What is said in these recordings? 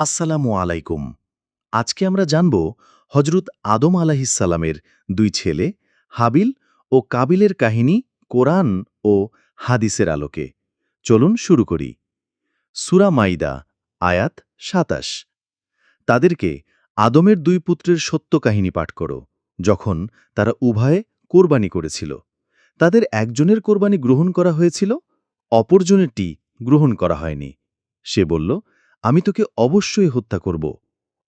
আসসালামু আলাইকুম। আজকে আমরা জানব হজরত আদম আলাহিসাল্লামের দুই ছেলে, হাবিল ও কাবিলের কাহিনী কোরআন ও হাদিসের আলোকে। চলুন শুরু করি। সুরা মাইদা, আয়াত সাতাশ। তাদেরকে আদমের দুই পুত্রের সত্য কাহিনী পাঠ করো, যখন তারা উভয়ে কোরবানি করেছিল। তাদের একজনের কোরবানি গ্রহণ করা হয়েছিল, অপরজনেরটি গ্রহণ করা হয়নি। সে বলল আমি তোকে অবশ্যই হত্যা করব।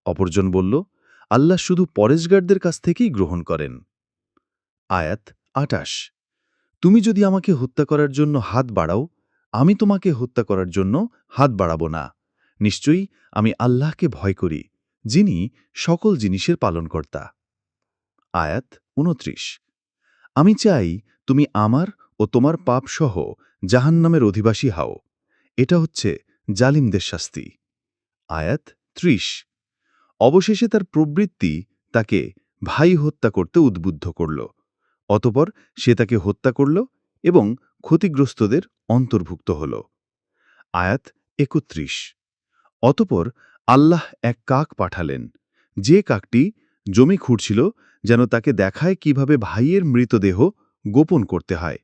অপরজন বলল, আল্লাহ শুধু পরেশগারদের কাছ থেকেই গ্রহণ করেন। আয়াত আটাশ। তুমি যদি আমাকে হত্যা করার জন্য হাত বাড়াও, আমি তোমাকে হত্যা করার জন্য হাত বাড়াবো না। নিশ্চয়ই আমি আল্লাহকে ভয় করি, যিনি সকল জিনিসের পালনকর্তা। আয়াত উনত্রিশ আমি চাই তুমি আমার ও তোমার পাপসহ জাহান্নামের অধিবাসী হাও। এটা হচ্ছে জালিমদের শাস্তি। আয়াত ত্রিশ। অবশেষে তার প্রবৃত্তি তাকে ভাই হত্যা করতে উদ্বুদ্ধ করল। অতপর সে তাকে হত্যা করল এবং ক্ষতিগ্রস্তদের অন্তর্ভুক্ত হল। আয়াত একত্রিশ। অতপর আল্লাহ এক কাক পাঠালেন। যে কাকটি জমি খুঁড়ছিল যেন তাকে দেখায় কীভাবে ভাইয়ের মৃতদেহ গোপন করতে হয়।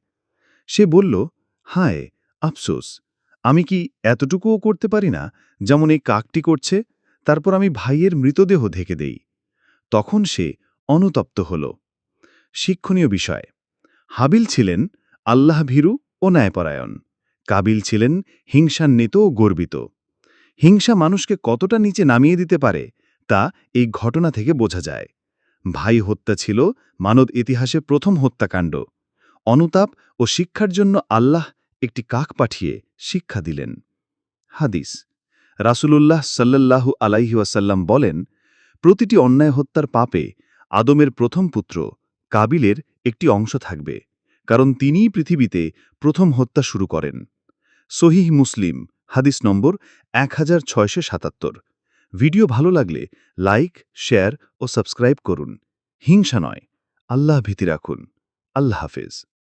সে বলল, হায়, আফসোস! আমি কি এতটুকুও করতে পারি না? যেমন এই কাকটি করছে, তারপর আমি ভাইয়ের মৃতদেহ ঢেকে দেই। তখন সে অনুতপ্ত হল। শিক্ষণীয় বিষয়, হাবিল ছিলেন আল্লাহ ভীরু ও ন্যায়পরায়ণ। কাবিল ছিলেন হিংসান্বিত ও গর্বিত। হিংসা মানুষকে কতটা নিচে নামিয়ে দিতে পারে, তা এই ঘটনা থেকে বোঝা যায়। ভাই হত্যা ছিল মানব ইতিহাসে প্রথম হত্যাকাণ্ড। অনুতাপ ও শিক্ষার জন্য আল্লাহ একটি কাক পাঠিয়ে শিক্ষা দিলেন। হাদিস, রাসূলুল্লাহ সাল্লাল্লাহু আলাইহি ওয়াসাল্লাম বলেন, প্রতিটি অন্যায় হত্যার পাপে আদমের প্রথম পুত্র কাবিলের একটি অংশ থাকবে, কারণ তিনিই পৃথিবীতে প্রথম হত্যা শুরু করেন। সহিহ মুসলিম, হাদিস নম্বর এক হাজার ছয়শো সাতাত্তর। ভিডিও ভালো লাগলে লাইক, শেয়ার ও সাবস্ক্রাইব করুন। হিংসা নয়, আল্লাহ ভীতি রাখুন। আল্লাহ হাফেজ।